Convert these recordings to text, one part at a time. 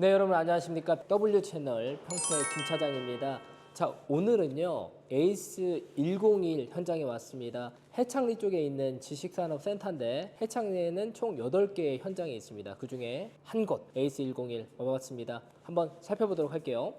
네 여러분 안녕하십니까 W 채널 평택 김 차장입니다. 자 오늘은요 에이스 101 현장에 왔습니다. 해창리 쪽에 있는 지식산업센터인데 해창리에는 총 8개의 현장이 있습니다. 그 중에 한 곳 에이스 101 와봤습니다. 한번 살펴보도록 할게요.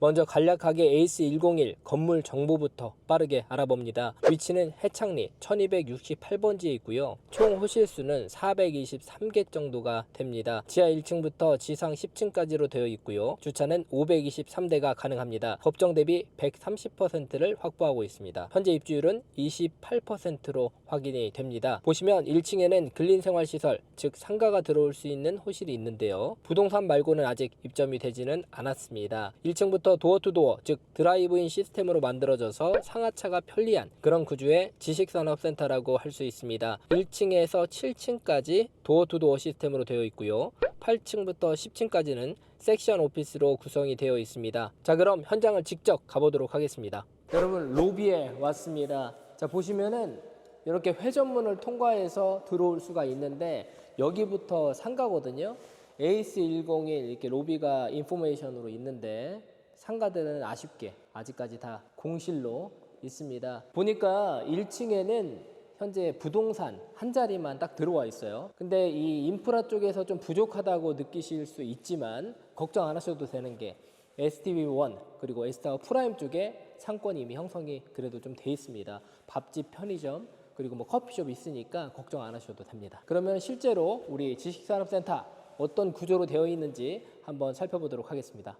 먼저 간략하게 에이스 101 건물 정보부터 빠르게 알아봅니다. 위치는 해창리 1268번지에 있고요. 총 호실수는 423개 정도가 됩니다. 지하 1층부터 지상 10층까지로 되어 있고요. 주차는 523대가 가능합니다. 법정 대비 130%를 확보하고 있습니다. 현재 입주율은 28%로 확인이 됩니다. 보시면 1층에는 근린생활시설, 즉 상가가 들어올 수 있는 호실이 있는데요. 부동산 말고는 아직 입점이 되지는 않았습니다. 1층부터 도어 투 도어, 즉 드라이브인 시스템으로 만들어져서 상하차가 편리한 그런 구조의 지식산업센터라고 할 수 있습니다. 1층에서 7층까지 도어 투 도어 시스템으로 되어 있고요. 8층부터 10층까지는 섹션 오피스로 구성이 되어 있습니다. 자, 그럼 현장을 직접 가보도록 하겠습니다. 여러분, 로비에 왔습니다. 자, 보시면은 이렇게 회전문을 통과해서 들어올 수가 있는데 여기부터 상가거든요. 에이스 101 이렇게 로비가 인포메이션으로 있는데 상가들은 아쉽게 아직까지 다 공실로 있습니다. 보니까 1층에는 현재 부동산 한 자리만 딱 들어와 있어요. 근데 이 인프라 쪽에서 좀 부족하다고 느끼실 수 있지만 걱정 안 하셔도 되는 게 STV1 그리고 S타워 프라임 쪽에 상권이 이미 형성이 그래도 좀 돼 있습니다. 밥집, 편의점 그리고 뭐 커피숍 있으니까 걱정 안 하셔도 됩니다. 그러면 실제로 우리 지식산업센터 어떤 구조로 되어 있는지 한번 살펴보도록 하겠습니다.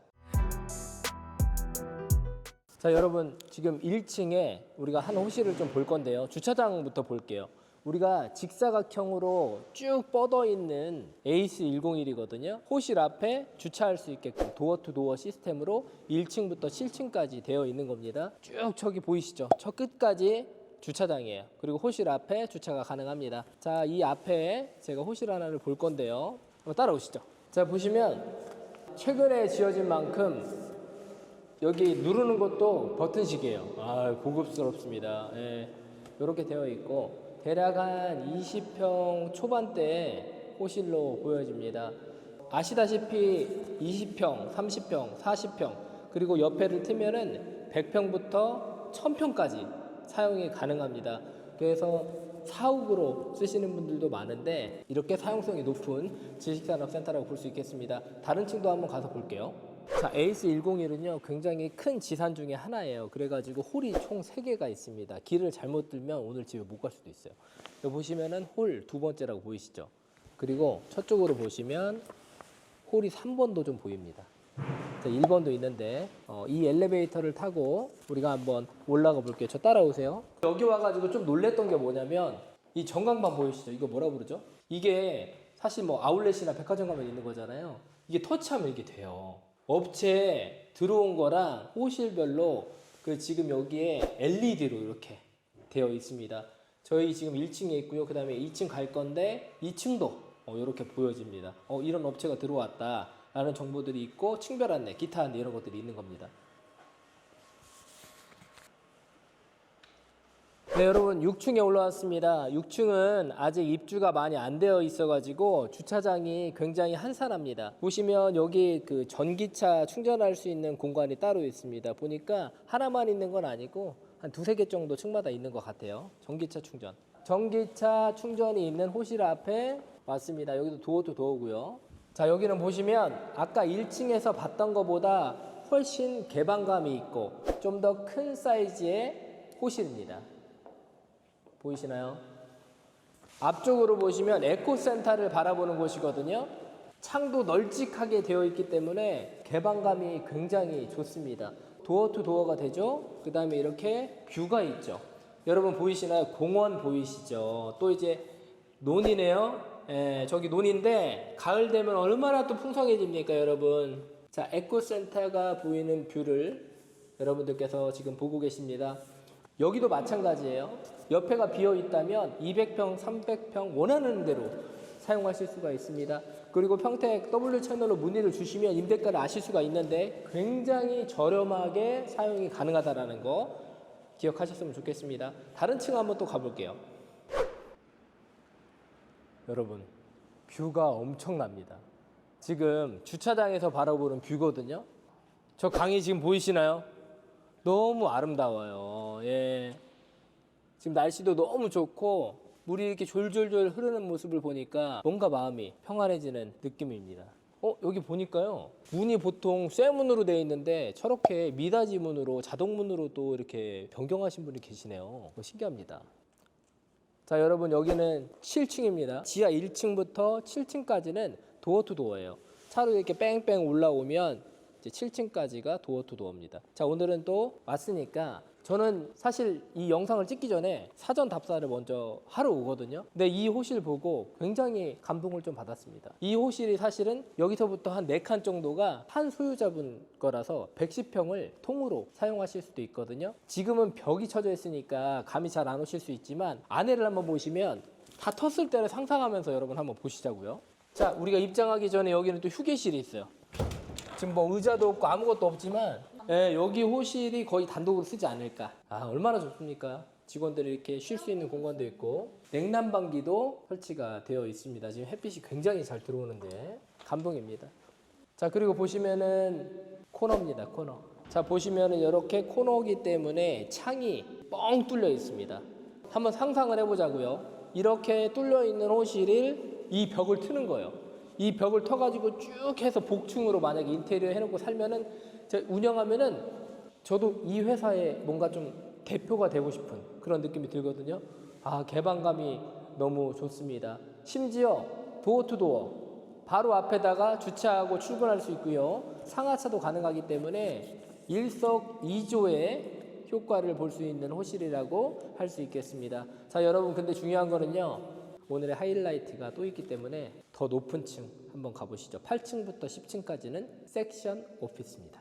자 여러분 지금 1층에 우리가 한 호실을 좀 볼 건데요. 주차장부터 볼게요. 우리가 직사각형으로 쭉 뻗어 있는 에이스 101이거든요. 호실 앞에 주차할 수 있게끔 도어 투 도어 시스템으로 1층부터 7층까지 되어 있는 겁니다. 쭉 저기 보이시죠? 저 끝까지 주차장이에요. 그리고 호실 앞에 주차가 가능합니다. 자 이 앞에 제가 호실 하나를 볼 건데요. 한번 따라오시죠. 자 보시면 최근에 지어진 만큼 여기 누르는 것도 버튼식이에요. 아, 고급스럽습니다. 예. 이렇게 되어 있고 대략 한 20평 초반대 호실로 보여집니다. 아시다시피 20평, 30평, 40평 그리고 옆에를 트면은 100평부터 1000평까지 사용이 가능합니다. 그래서 사옥으로 쓰시는 분들도 많은데 이렇게 사용성이 높은 지식산업센터라고 볼 수 있겠습니다. 다른 층도 한번 가서 볼게요. 자, 에이스 101은요, 굉장히 큰 지산 중에 하나예요. 그래가지고 홀이 총 3개가 있습니다. 길을 잘못 들면 오늘 집에 못 갈 수도 있어요. 여기 보시면은 홀 두 번째라고 보이시죠? 그리고 저쪽으로 보시면 홀이 3번도 좀 보입니다. 자, 1번도 있는데, 어, 이 엘리베이터를 타고 우리가 한번 올라가 볼게요. 저 따라오세요. 여기 와가지고 좀 놀랬던 게 뭐냐면, 이 전광판 보이시죠? 이거 뭐라 그러죠? 이게 사실 뭐 아울렛이나 백화점 가면 있는 거잖아요. 이게 터치하면 이게 돼요. 업체에 들어온 거랑 호실별로 그 지금 여기에 LED로 이렇게 되어 있습니다. 저희 지금 1층에 있고요. 그 다음에 2층 갈 건데 2층도 어, 이렇게 보여집니다. 어, 이런 업체가 들어왔다. 라는 정보들이 있고 층별 안내, 기타 안내 이런 것들이 있는 겁니다. 네, 여러분 6층에 올라왔습니다. 6층은 아직 입주가 많이 안 되어 있어가지고 주차장이 굉장히 한산합니다. 보시면 여기 그 전기차 충전할 수 있는 공간이 따로 있습니다. 보니까 하나만 있는 건 아니고 한 두세 개 정도 층마다 있는 것 같아요. 전기차 충전. 전기차 충전이 있는 호실 앞에 왔습니다. 여기도 도어도 도어고요. 자, 여기는 보시면 아까 1층에서 봤던 것보다 훨씬 개방감이 있고 좀 더 큰 사이즈의 호실입니다. 보이시나요? 앞쪽으로 보시면 에코센터를 바라보는 곳이거든요. 창도 널찍하게 되어 있기 때문에 개방감이 굉장히 좋습니다. 도어 투 도어가 되죠. 그 다음에 이렇게 뷰가 있죠. 여러분 보이시나요? 공원 보이시죠? 또 이제 논이네요. 예, 저기 논인데 가을 되면 얼마나 또 풍성해집니까, 여러분? 자, 에코센터가 보이는 뷰를 여러분들께서 지금 보고 계십니다. 여기도 마찬가지예요. 옆에가 비어 있다면 200평, 300평 원하는 대로 사용하실 수가 있습니다. 그리고 평택 W 채널로 문의를 주시면 임대가를 아실 수가 있는데 굉장히 저렴하게 사용이 가능하다라는 거 기억하셨으면 좋겠습니다. 다른 층 한번 또 가볼게요. 여러분 뷰가 엄청납니다. 지금 주차장에서 바라보는 뷰거든요. 저 강이 지금 보이시나요? 너무 아름다워요. 예. 지금 날씨도 너무 좋고 물이 이렇게 졸졸졸 흐르는 모습을 보니까 뭔가 마음이 평안해지는 느낌입니다. 어 여기 보니까요 문이 보통 쇠문으로 되어 있는데 저렇게 미닫이 문으로 자동 문으로 또 이렇게 변경하신 분이 계시네요. 어, 신기합니다. 자 여러분 여기는 7층입니다. 지하 1층부터 7층까지는 도어 투 도어예요. 차로 이렇게 뺑뺑 올라오면 이제 7층까지가 도어 투 도어입니다. 자 오늘은 또 왔으니까 저는 사실 이 영상을 찍기 전에 사전 답사를 먼저 하러 오거든요. 근데 이 호실 보고 굉장히 감동을 좀 받았습니다. 이 호실이 사실은 여기서부터 한 네 칸 정도가 한 소유자분 거라서 110평을 통으로 사용하실 수도 있거든요. 지금은 벽이 쳐져 있으니까 감이 잘 안 오실 수 있지만 안에를 한번 보시면 다 텄을 때를 상상하면서 여러분 한번 보시자고요. 자, 우리가 입장하기 전에 여기는 또 휴게실이 있어요. 지금 뭐 의자도 없고 아무것도 없지만 예, 여기 호실이 거의 단독으로 쓰지 않을까. 아 얼마나 좋습니까? 직원들이 이렇게 쉴 수 있는 공간도 있고 냉난방기도 설치가 되어 있습니다. 지금 햇빛이 굉장히 잘 들어오는데 감동입니다. 자 그리고 보시면은 코너입니다. 코너. 자 보시면은 이렇게 코너이기 때문에 창이 뻥 뚫려 있습니다. 한번 상상을 해보자고요. 이렇게 뚫려 있는 호실을 이 벽을 트는 거예요. 이 벽을 터가지고 쭉 해서 복층으로 만약에 인테리어 해놓고 살면은 운영하면은 저도 이 회사에 뭔가 좀 대표가 되고 싶은 그런 느낌이 들거든요. 아 개방감이 너무 좋습니다. 심지어 도어 투 도어 바로 앞에다가 주차하고 출근할 수 있고요. 상하차도 가능하기 때문에 일석이조의 효과를 볼 수 있는 호실이라고 할 수 있겠습니다. 자, 여러분 근데 중요한 거는요. 오늘의 하이라이트가 또 있기 때문에 더 높은 층 한번 가보시죠. 8층부터 10층까지는 섹션 오피스입니다.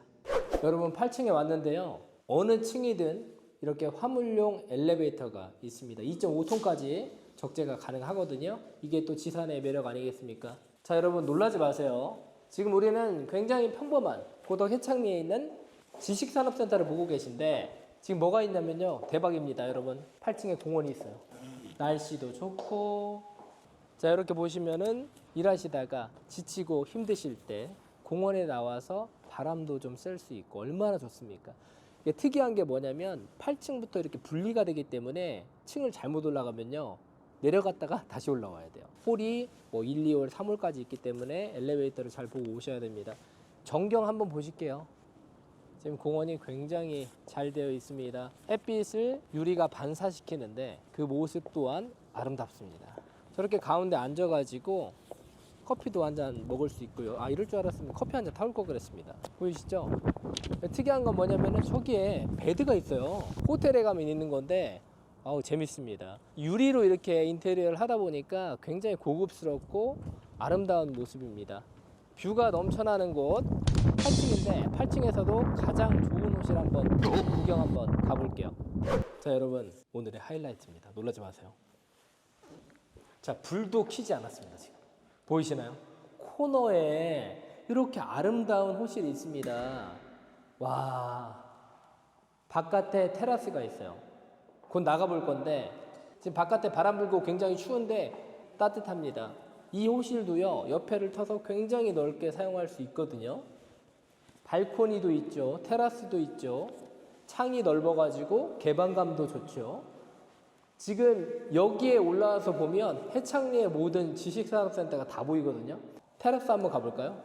여러분 8층에 왔는데요. 어느 층이든 이렇게 화물용 엘리베이터가 있습니다. 2.5톤까지 적재가 가능하거든요. 이게 또 지산의 매력 아니겠습니까? 자, 여러분 놀라지 마세요. 지금 우리는 굉장히 평범한 고덕 해창리에 있는 지식산업센터를 보고 계신데 지금 뭐가 있냐면요. 대박입니다, 여러분. 8층에 공원이 있어요. 날씨도 좋고 자, 이렇게 보시면은 일하시다가 지치고 힘드실 때 공원에 나와서 바람도 좀 쐴 수 있고 얼마나 좋습니까? 이게 특이한 게 뭐냐면 8층부터 이렇게 분리가 되기 때문에 층을 잘못 올라가면요. 내려갔다가 다시 올라와야 돼요. 홀이 뭐 1, 2월, 3월까지 있기 때문에 엘리베이터를 잘 보고 오셔야 됩니다. 전경 한번 보실게요. 지금 공원이 굉장히 잘 되어 있습니다. 햇빛을 유리가 반사시키는데 그 모습 또한 아름답습니다. 저렇게 가운데 앉아가지고 커피도 한 잔 먹을 수 있고요. 아 이럴 줄 알았으면 커피 한 잔 타올 걸 그랬습니다. 보이시죠? 특이한 건 뭐냐면은 저기에 베드가 있어요. 호텔에 가면 있는 건데 아우 재밌습니다. 유리로 이렇게 인테리어를 하다 보니까 굉장히 고급스럽고 아름다운 모습입니다. 뷰가 넘쳐나는 곳 8층인데 8층에서도 가장 좋은 호실 한번 구경 한번 가볼게요. 자 여러분 오늘의 하이라이트입니다. 놀라지 마세요. 자 불도 켜지 않았습니다 지금 보이시나요? 코너에 이렇게 아름다운 호실이 있습니다. 와 바깥에 테라스가 있어요. 곧 나가볼 건데 지금 바깥에 바람 불고 굉장히 추운데 따뜻합니다. 이 호실도요 옆에를 터서 굉장히 넓게 사용할 수 있거든요. 발코니도 있죠, 테라스도 있죠. 창이 넓어가지고 개방감도 좋죠. 지금 여기에 올라와서 보면 해창리의 모든 지식산업센터가 다 보이거든요. 테라스 한번 가볼까요?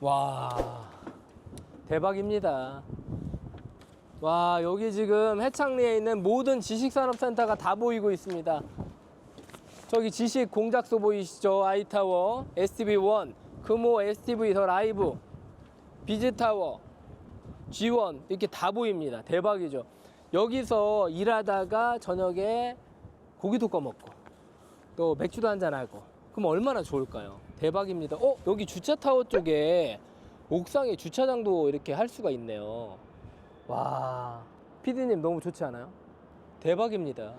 와 대박입니다. 와 여기 지금 해창리에 있는 모든 지식산업센터가 다 보이고 있습니다. 저기 지식 공작소 보이시죠? 아이타워, STV1, 금호 STV 더 라이브, 비즈타워, G1 이렇게 다 보입니다. 대박이죠. 여기서 일하다가 저녁에 고기도 꺼먹고 또 맥주도 한잔 하고 그럼 얼마나 좋을까요? 대박입니다. 어 여기 주차 타워 쪽에 옥상에 주차장도 이렇게 할 수가 있네요. 와 피디님 너무 좋지 않아요? 대박입니다.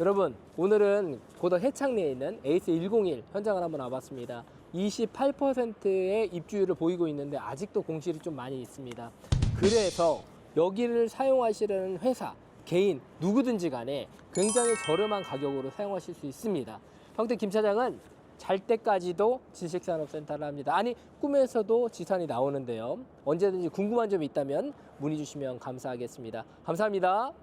여러분 오늘은 고덕 해창리에 있는 에이스 101 현장을 한번 와봤습니다. 28%의 입주율을 보이고 있는데 아직도 공실이 좀 많이 있습니다. 그래서 여기를 사용하시려는 회사 개인 누구든지 간에 굉장히 저렴한 가격으로 사용하실 수 있습니다. 평택 김 차장은 잘 때까지도 지식산업센터를 합니다. 아니 꿈에서도 지산이 나오는데요. 언제든지 궁금한 점이 있다면 문의 주시면 감사하겠습니다. 감사합니다.